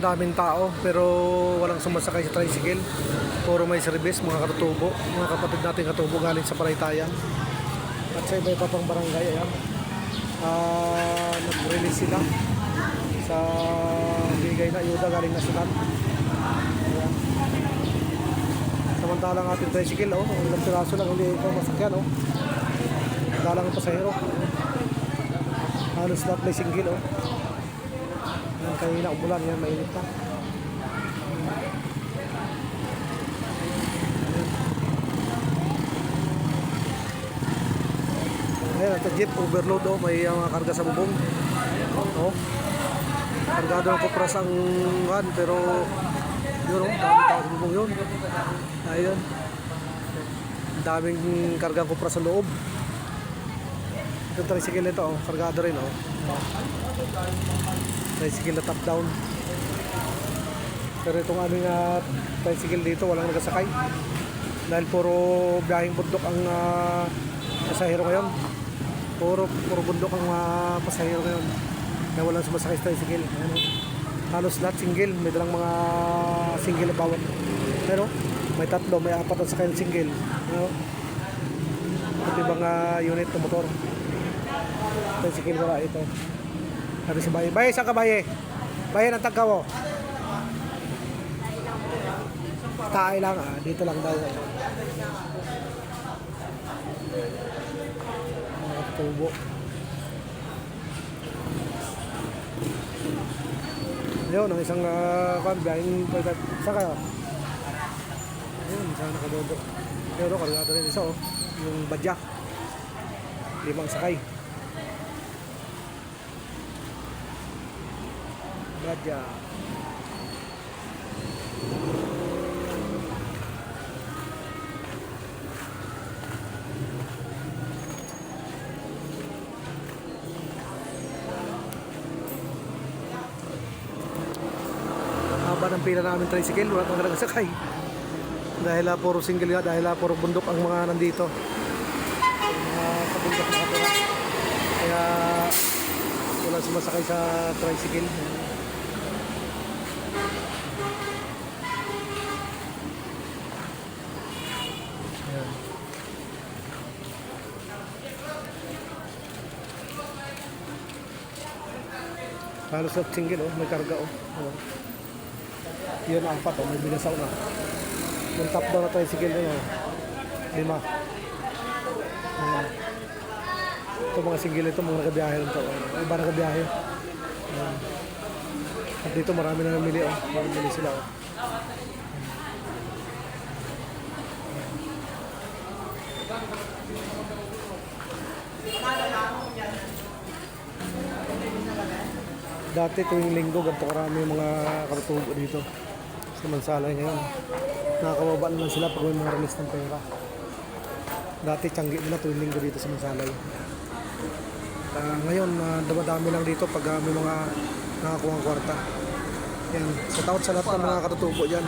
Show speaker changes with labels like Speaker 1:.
Speaker 1: Daming tao pero walang sumasakay sa tricycle. Puro may service, mga katutubo. Mga kapatid natin katubo galing sa Palaytayan. At sa iba-iba pang barangay, ayan. Ah, nag-release sila sa bigay na ayuda galing na sila. Ayan. Samantalang ating tricycle, oh, ilang piraso lang, hindi ito masakyan, oh. Dalang ang pasahero. Halos lahat may single, oh. Yan kanina umulan, yan mainit na. Ayan, ito jeep, overload oh, may uh, karga sa bubong. Oh. Kargado ng kupras ang van, pero yun oh, daming tao sa bubong yun. Ayun. Ang daming karga kupras sa loob. Ito tricycle nito, oh, kargado rin oh. Tricycle na top down. Pero itong aming uh, tricycle dito, walang nagasakay. Dahil puro biyaheng bundok ang uh, pasahero ngayon. Puro, puro bundok ang uh, pasahero ngayon. Kaya walang sumasakay sa tricycle. Ayan, oh. Halos lahat single. May dalang mga single bawat. Pero may tatlo, may apat na sakay ng single. Ano? Ito ibang uh, unit ng motor. Tricycle wala ito. Sabi si Baye, Baye, saan ka Baye? Baye ng Tagkaw. Taay lang ah, dito lang daw. Mga tubo. Yun, ang isang uh, biyahing Saan kayo? Ayun, sana nakadodo. Pero kargado rin isa oh. Yung badyak. Limang sakay. Badyak. haba ng pila namin tricycle, wala talaga sakay. Dahil uh, puro single nga, dahil uh, puro bundok ang mga nandito. Mga kabundok na kapira. Kaya wala sumasakay sa tricycle. Halos at single oh, may karga oh. oh. Yun ang apat oh, may binasaw na. Yung top down na tricycle yun. Lima. Ayan. Ito mga single ito, mga nakabiyahe rin ito. Oh. Iba nakabiyahe. Ayan. At dito marami na namili oh. Marami sila oh. Dati tuwing linggo, ganito karami yung mga kartubo dito sa Mansalay ngayon. Nakakababa na lang sila pag may mga release ng pera. Dati tiyanggi nila tuwing linggo dito sa Mansalay. Ah, ngayon, uh, damadami lang dito pag ah, may mga nakakuha ng kwarta. Yan, sa taot sa lahat ng mga katutubo dyan.